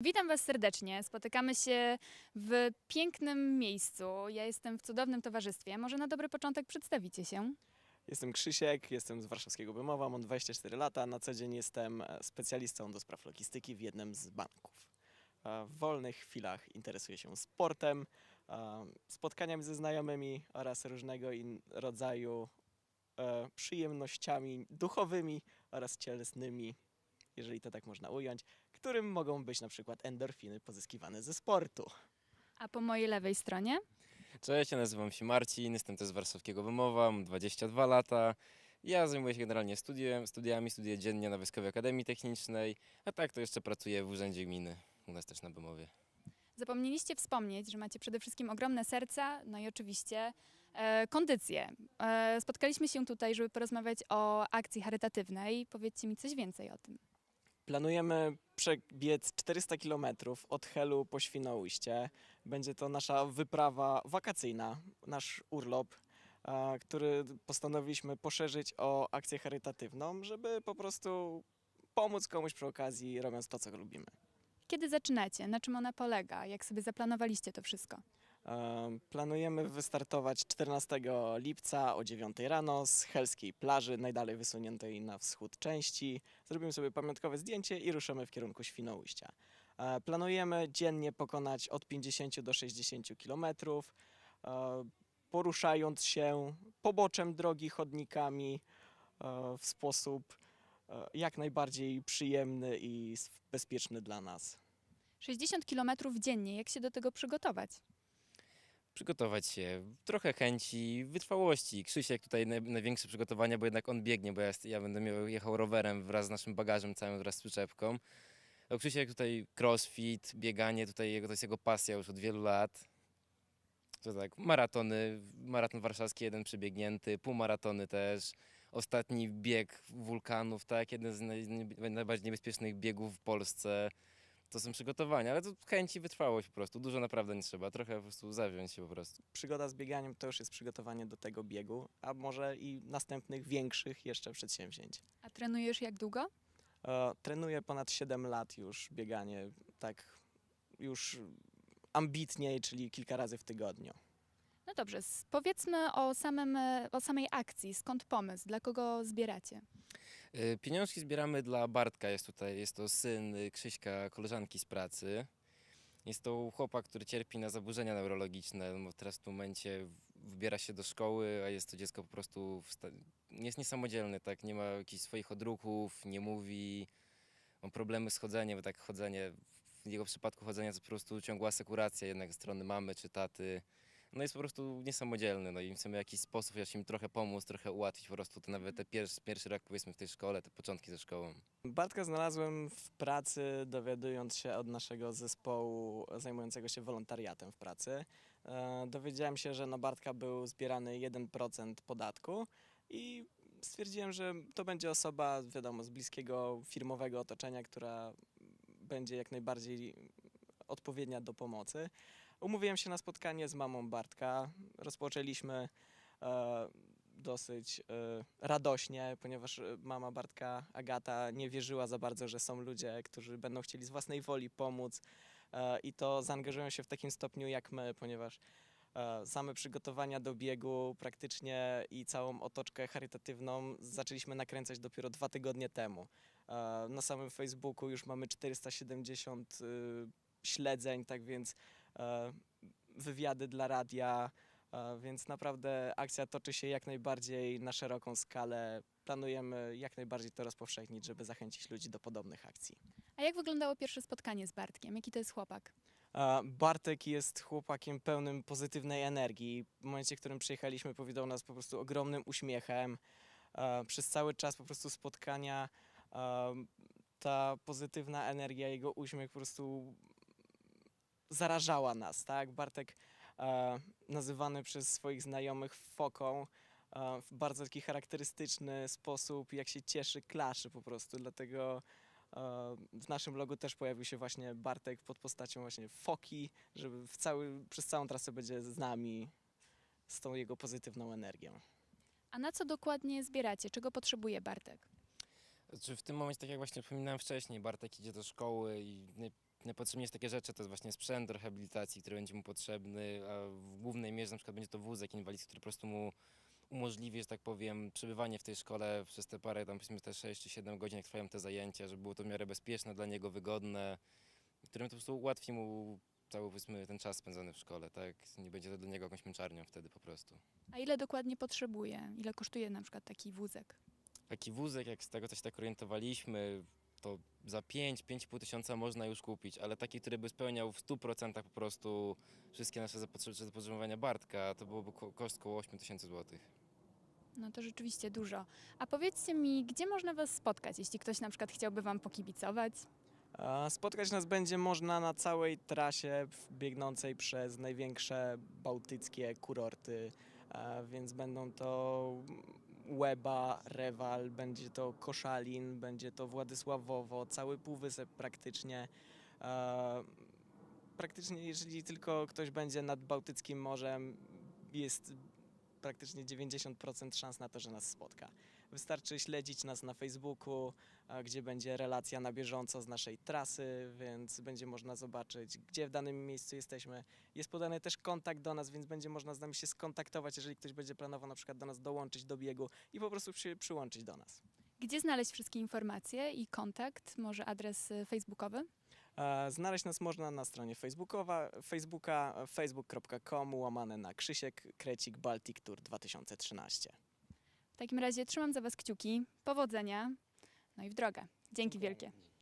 Witam Was serdecznie. Spotykamy się w pięknym miejscu. Ja jestem w cudownym towarzystwie. Może na dobry początek przedstawicie się. Jestem Krzysiek, jestem z warszawskiego Bemowa, mam 24 lata. Na co dzień jestem e, specjalistą do spraw logistyki w jednym z banków. E, W wolnych chwilach interesuję się sportem, e, spotkaniami ze znajomymi oraz różnego rodzaju przyjemnościami duchowymi oraz cielesnymi, jeżeli to tak można ująć, którym mogą być na przykład endorfiny pozyskiwane ze sportu. A po mojej lewej stronie Cześć, ja nazywam się Marcin, jestem też z warszawskiego Wymowa, mam 22 lata. Ja zajmuję się generalnie studiem, studiami, studiuję dziennie na Wojskowej Akademii Technicznej, a tak to jeszcze pracuję w Urzędzie Gminy, u nas też na Bemowie. zapomnieliście wspomnieć, że macie przede wszystkim ogromne serca, no i oczywiście e, kondycję. E, spotkaliśmy się tutaj, żeby porozmawiać o akcji charytatywnej. Powiedzcie mi coś więcej o tym. Planujemy przebiec 400 km od Helu po Świnoujście. Będzie to nasza wyprawa wakacyjna, nasz urlop, e, który postanowiliśmy poszerzyć o akcję charytatywną, żeby po prostu pomóc komuś przy okazji, robiąc to, co lubimy. Kiedy zaczynacie? Na czym ona polega? Jak sobie zaplanowaliście to wszystko? Planujemy wystartować 14 lipca o 9 rano z helskiej plaży, najdalej wysuniętej na wschód części. Zrobimy sobie pamiątkowe zdjęcie i ruszymy w kierunku Świnoujścia. E, Planujemy dziennie pokonać od 50 do 60 kilometrów, e, poruszając się poboczem drogi chodnikami e, w sposób jak najbardziej przyjemny i bezpieczny dla nas. 60 km dziennie. Jak się do tego przygotować? Przygotować się, trochę chęci, wytrwałości. Krzysiek tutaj naj, największe przygotowania, bo jednak on biegnie, bo ja, ja będę miał, jechał rowerem wraz z naszym bagażem całym, wraz z przyczepką. Krzysiek tutaj crossfit, bieganie, tutaj jego, to jest jego pasja już od wielu lat. To tak, maratony, maraton warszawski jeden przebiegnięty, półmaratony też. Ostatni bieg wulkanów, tak, jeden z naj, najbardziej niebezpiecznych biegów w Polsce. To są przygotowania, ale to chęci, wytrwałość po prostu. Dużo naprawdę nie trzeba, trochę po prostu zawziąć się po prostu. przygoda z bieganiem to już jest przygotowanie do tego biegu, a może i następnych większych jeszcze przedsięwzięć. A trenujesz jak długo? E, trenuję ponad 7 lat już bieganie, tak już ambitniej, czyli kilka razy w tygodniu. No dobrze, powiedzmy o, samym, e, o samej akcji. Skąd pomysł? Dla kogo zbieracie? Y, Pieniążki zbieramy dla Bartka, jest tutaj, jest to syn y, Krzyśka, koleżanki z pracy. Jest to chłopak, który cierpi na zaburzenia neurologiczne, no, teraz w tym momencie wybiera się do szkoły, a jest to dziecko po prostu, jest niesamodzielny, tak, nie ma jakichś swoich odruchów, nie mówi, ma problemy z chodzeniem, tak chodzenie, w jego przypadku chodzenie to po prostu ciągła sekuracja jednak ze strony mamy czy taty. No jest po prostu niesamodzielny, no i chcemy w jakiś sposób jakoś im trochę pomóc, trochę ułatwić po prostu to nawet te pierwszy, pierwszy rok powiedzmy w tej szkole, te początki ze szkołą. Bartka znalazłem w pracy, dowiadując się od naszego zespołu zajmującego się wolontariatem w pracy. E, Dowiedziałem się, że na Bartka był zbierany 1% podatku i stwierdziłem, że to będzie osoba, wiadomo, z bliskiego firmowego otoczenia, która będzie jak najbardziej odpowiednia do pomocy. Umówiłem się na spotkanie z mamą Bartka. Rozpoczęliśmy e, dosyć e, radośnie, ponieważ e, mama Bartka, Agata, nie wierzyła za bardzo, że są ludzie, którzy będą chcieli z własnej woli pomóc e, i to zaangażują się w takim stopniu jak my, ponieważ e, same przygotowania do biegu praktycznie i całą otoczkę charytatywną zaczęliśmy nakręcać dopiero dwa tygodnie temu. E, Na samym Facebooku już mamy 470 y, śledzeń, tak więc wywiady dla radia, e, więc naprawdę akcja toczy się jak najbardziej na szeroką skalę. Planujemy jak najbardziej to rozpowszechnić, żeby zachęcić ludzi do podobnych akcji. A jak wyglądało pierwsze spotkanie z Bartkiem? Jaki to jest chłopak? E, Bartek jest chłopakiem pełnym pozytywnej energii. W momencie, w którym przyjechaliśmy, powitał nas po prostu ogromnym uśmiechem. E, Przez cały czas po prostu spotkania e, ta pozytywna energia, jego uśmiech po prostu zarażała nas, tak? Bartek e, nazywany przez swoich znajomych foką e, w bardzo taki charakterystyczny sposób, jak się cieszy, klaszy po prostu, dlatego e, w naszym logu też pojawił się właśnie Bartek pod postacią właśnie foki, żeby w cały, przez całą trasę będzie z nami z tą jego pozytywną energią. A na co dokładnie zbieracie? Czego potrzebuje Bartek? Czy w tym momencie, tak jak właśnie wspominałem wcześniej, Bartek idzie do szkoły i naj- najpotrzebniejsze takie rzeczy to jest właśnie sprzęt do rehabilitacji, który będzie mu potrzebny, a w głównej mierze na przykład będzie to wózek inwalidzki, który po prostu mu umożliwi, że tak powiem, przebywanie w tej szkole przez te parę, tam powiedzmy te 6 czy 7 godzin, jak trwają te zajęcia, żeby było to w miarę bezpieczne dla niego, wygodne, którym to po prostu ułatwi mu cały powiedzmy ten czas spędzony w szkole, tak? Nie będzie to dla niego jakąś męczarnią wtedy po prostu. A ile dokładnie potrzebuje? Ile kosztuje na przykład taki wózek? Taki wózek, jak z tego co się tak orientowaliśmy, to za 5-5,5 tysiąca można już kupić, ale taki, który by spełniał w 100% po prostu wszystkie nasze zapotrze- zapotrzebowania Bartka, to byłoby ko- koszt około 8 tysięcy złotych. No to rzeczywiście dużo. A powiedzcie mi, gdzie można Was spotkać, jeśli ktoś na przykład chciałby Wam pokibicować? Spotkać nas będzie można na całej trasie w- biegnącej przez największe bałtyckie kurorty, więc będą to Łeba, Rewal, będzie to Koszalin, będzie to Władysławowo, cały Półwysep praktycznie. A, Praktycznie jeżeli tylko ktoś będzie nad Bałtyckim Morzem, jest praktycznie 90% szans na to, że nas spotka. Wystarczy śledzić nas na Facebooku, gdzie będzie relacja na bieżąco z naszej trasy, więc będzie można zobaczyć, gdzie w danym miejscu jesteśmy. Jest podany też kontakt do nas, więc będzie można z nami się skontaktować, jeżeli ktoś będzie planował na przykład do nas dołączyć do biegu i po prostu przy, przyłączyć do nas. Gdzie znaleźć wszystkie informacje i kontakt? Może adres y, facebookowy? Znaleźć nas można na stronie facebookowa, facebooka facebook.com łamane na Krzysiek Krecik Baltic Tour 2013. W takim razie trzymam za Was kciuki. Powodzenia. No i w drogę. Dzięki wielkie.